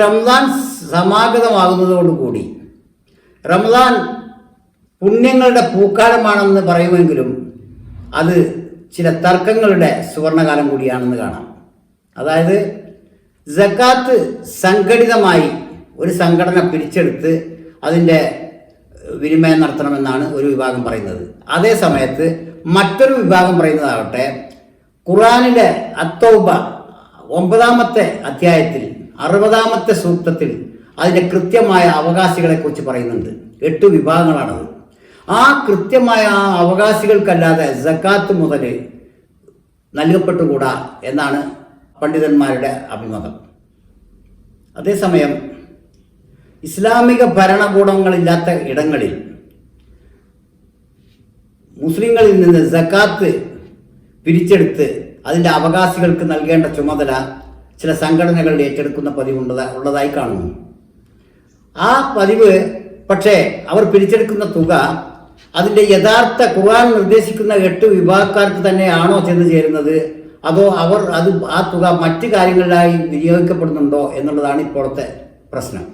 റംസാൻ സമാഗതമാകുന്നതോടുകൂടി റംസാൻ പുണ്യങ്ങളുടെ പൂക്കാലമാണെന്ന് പറയുമെങ്കിലും അത് ചില തർക്കങ്ങളുടെ സുവർണകാലം കൂടിയാണെന്ന് കാണാം. അതായത് ജക്കാത്ത് സംഘടിതമായി ഒരു സംഘടന പിരിച്ചെടുത്ത് അതിന്റെ വിനിമയം നടത്തണമെന്നാണ് ഒരു വിഭാഗം പറയുന്നത്. അതേ സമയത്ത് മറ്റൊരു വിഭാഗം പറയുന്നതാകട്ടെ ഖുറാനിലെ അത്തൗബ ഒമ്പതാമത്തെ അധ്യായത്തിൽ അറുപതാമത്തെ സൂക്തത്തിൽ അതിന്റെ കൃത്യമായ അവകാശികളെക്കുറിച്ച് പറയുന്നുണ്ട്. എട്ട് വിഭാഗങ്ങളാണത്. ആ കൃത്യമായ ആ അവകാശികൾക്കല്ലാതെ ജക്കാത്ത് മുതൽ നൽകപ്പെട്ടുകൂടാ എന്നാണ് പണ്ഡിതന്മാരുടെ അഭിമതം. അതേസമയം ഇസ്ലാമിക ഭരണകൂടങ്ങളില്ലാത്ത ഇടങ്ങളിൽ മുസ്ലിങ്ങളിൽ നിന്ന് ജക്കാത്ത് പിരിച്ചെടുത്ത് അതിന്റെ അവകാശികൾക്ക് നൽകേണ്ട ചുമതല ചില സംഘടനകൾ ഏറ്റെടുക്കുന്ന പതിവുണ്ട് ഉള്ളതായി കാണുന്നു. ആ പതിവ് പക്ഷേ അവർ പിരിച്ചെടുക്കുന്ന തുക അതിന്റെ യഥാർത്ഥ ഖുർആൻ നിർദ്ദേശിക്കുന്ന എട്ട് വിഭാഗക്കാർക്ക് തന്നെയാണോ ചെന്ന് ചേരുന്നത്? അതോ അവർ അത് ആ തുക മറ്റു കാര്യങ്ങളിലായി വിനിയോഗിക്കപ്പെടുന്നുണ്ടോ എന്നുള്ളതാണ് ഇപ്പോഴത്തെ പ്രശ്നം.